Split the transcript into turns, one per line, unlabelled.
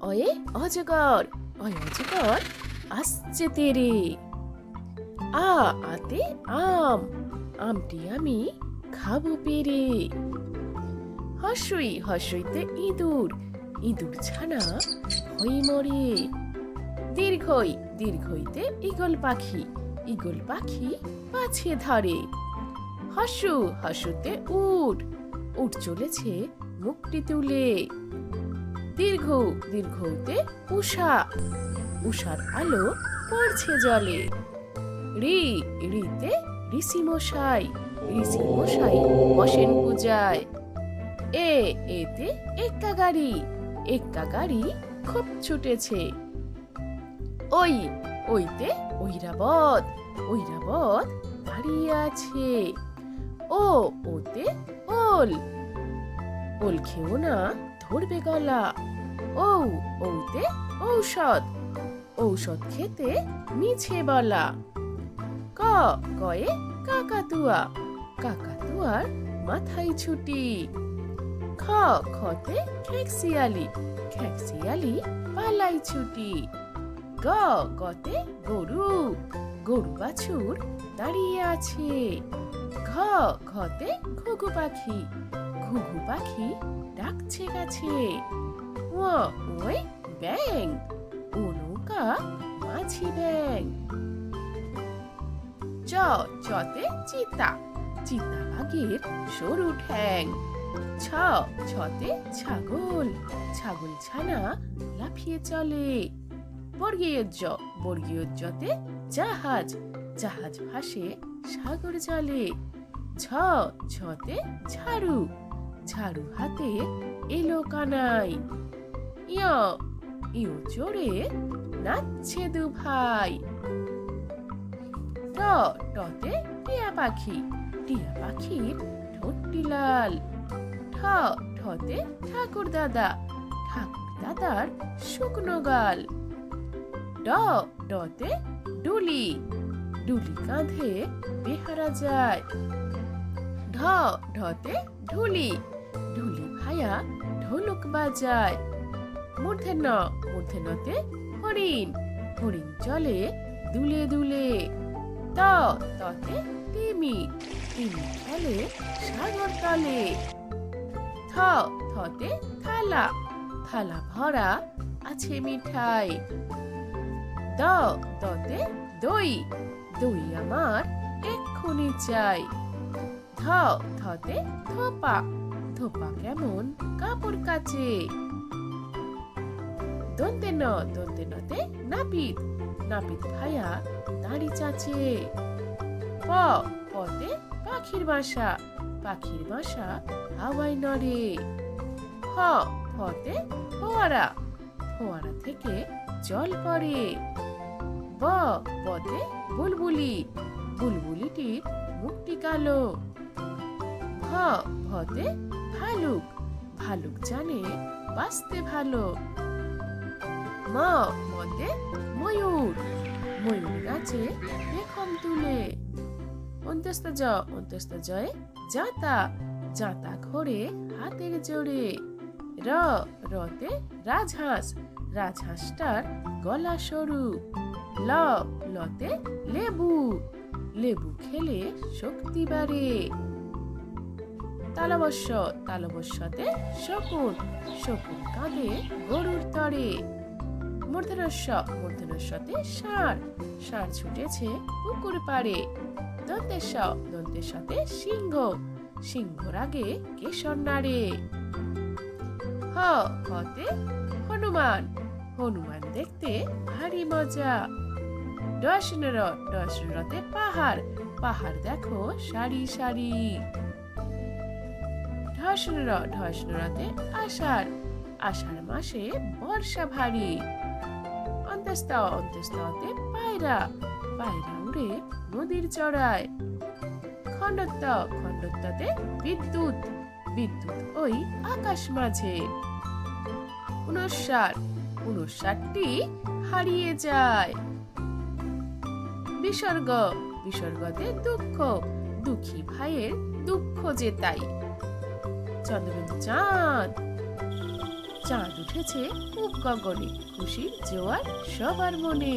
অয়ে অজগর, অয় অজগর, আসছে তেরে। আ, আতে আম, আমটি আমি খাব পেরে। হসই হসইতে ইঁদুর ইঁদুর ছানা হই মরে। দীর্ঘই দীর্ঘইতে ইগল পাখি ইগল পাখি পাছে ধরে। হাসু হাসুতে উট উট চলেছে মুখটি তুলে। দীর্ঘ দীর্ঘ দীর্ঘতে উষা উষার আলো পড়ছে জলে। রি, রিতে ঋষি মশাই ঋষি মশাই বসেন পূজায়। এ, এতে এক্কা গাড়ি এক্কা গাড়ি খুব ছুটেছে। ওই, ওইতে ঐরাবত ঐরাবত দাঁড়িয়ে আছে। ও, ওতে ওল। ওল খেও না ধরবে গলা। ও ওতে ঔষধ। ঔষধ খেতে মিছে বলা। ক, কয়ে কাকাতুয়া। কাকাতুয়ার মাথায় ছুটি। খ, খতে খ্যাকসিয়ালি খ্যাকসিয়ালি পালাই ছুটি। গ, গতে গরু। গরু বাছুর দাঁড়িয়ে আছে। ঘ, ঘতে ঘুঘু পাখি। ঘুঘু পাখি ডাকছে গাছে। ও ওই ব্যাং। ও নৌকা, মাঝি ব্যাং। চ, চতে চিতা। চিতা বাঘের সরু ঠ্যাং। ছ, ছতে ছাগল। ছাগল ছানা লাফিয়ে চলে। বর্গীয় জ বর্গীয় জতে জাহাজ। জাহাজ ভাসে সাগর জলে। ঝ ঝতে ঝাড়ু। ঝাড়ু হাতে এলো কানাই। ইয় ইয় চড়ে নাচছে দু ভাই। ট, টতে টিয়া পাখি, টিয়া পাখির ঠোঁটটি লাল ঠ, ঠতে ঠাকুর দাদা, ঠাকুর দাদার শুকনো গাল। ড ডতে ডুলি ডুলি কাঁধে বেহারা যায়। ঢ, ঢতে ঢুলি ঢুলি ভায়া ঢোলক বাজায় মূর্ধে ন মূর্ধে হরিণ হরিণ চলে দুলে দুলে ত ততে তিমি তিমি খেলে সাগর তলে থ থতে থালা থালা ভরা আছে মিঠাই। দ দতে দই দই আমার এক্ষুনি চাই। ধ ধতে ধোপা ধোপা কেমন? কাপড় কাচে। দন্তে ন, দন্তে নতে নাপিত। নাপিত ভাইয়া দাড়ি চাচে। প, পতে পাখির বাসা। পাখির বাসা হাওয়ায় নড়ে। ফ ফতে ফোয়ারা। ফোয়ারা থেকে জল পড়ে। ব বতে বুলবুলি। বুলবুলিটির মুখটি কালো। ভ ভতে ভালুক ভালুক জানে বাঁচতে ভালো। ম মতে ময়ূর ময়ূর গাছে পেখম তুলে। অন্তস্ত জ অন্তস্ত জয়ে জাতা জাতা ঘোরে হাতের জোরে। র, রতে রাজহাঁস, রাজহাঁসটার গলা সরু। ল, লতে লেবু লেবু খেলে শক্তি বাড়ে। তালবস্য, তালবস্যতে শকুন শকুন কাঁধে গরুর তরে। মূর্ধনস্য মূর্ধনস্যতে ষাঁড় ষাঁড় ছুটেছে পুকুর পাড়ে। দন্তেশ দন্তেশতে সিংহ সিংহর আগে কেশর নাড়ে। হ, হতে হনুমান হনুমান দেখতে ভারী মজা। ডসনর ডসনরতে পাহাড় পাহাড় দেখো সারি সারি। ঢসনর ঢসনরতে আষাঢ় আষাঢ় মাসে বর্ষা ভারী। অন্তস্ত অন্তস্ততে পায়রা পায়রা উড়ে নদীর চড়ায়। খণ্ডত্ব, খণ্ডত্বতে বিদ্যুৎ বিদ্যুৎ ওই আকাশ মাঝে। উনষাট উনষাটটি হারিয়ে যায়। বিসর্গ, বিসর্গতে দুঃখ, দুঃখী ভাইয়ের দুঃখ যে তাই। চন্দ্রবিন্দু চাঁদ। চাঁদ উঠেছে খুব গগনে খুশির জোয়ার সবার মনে।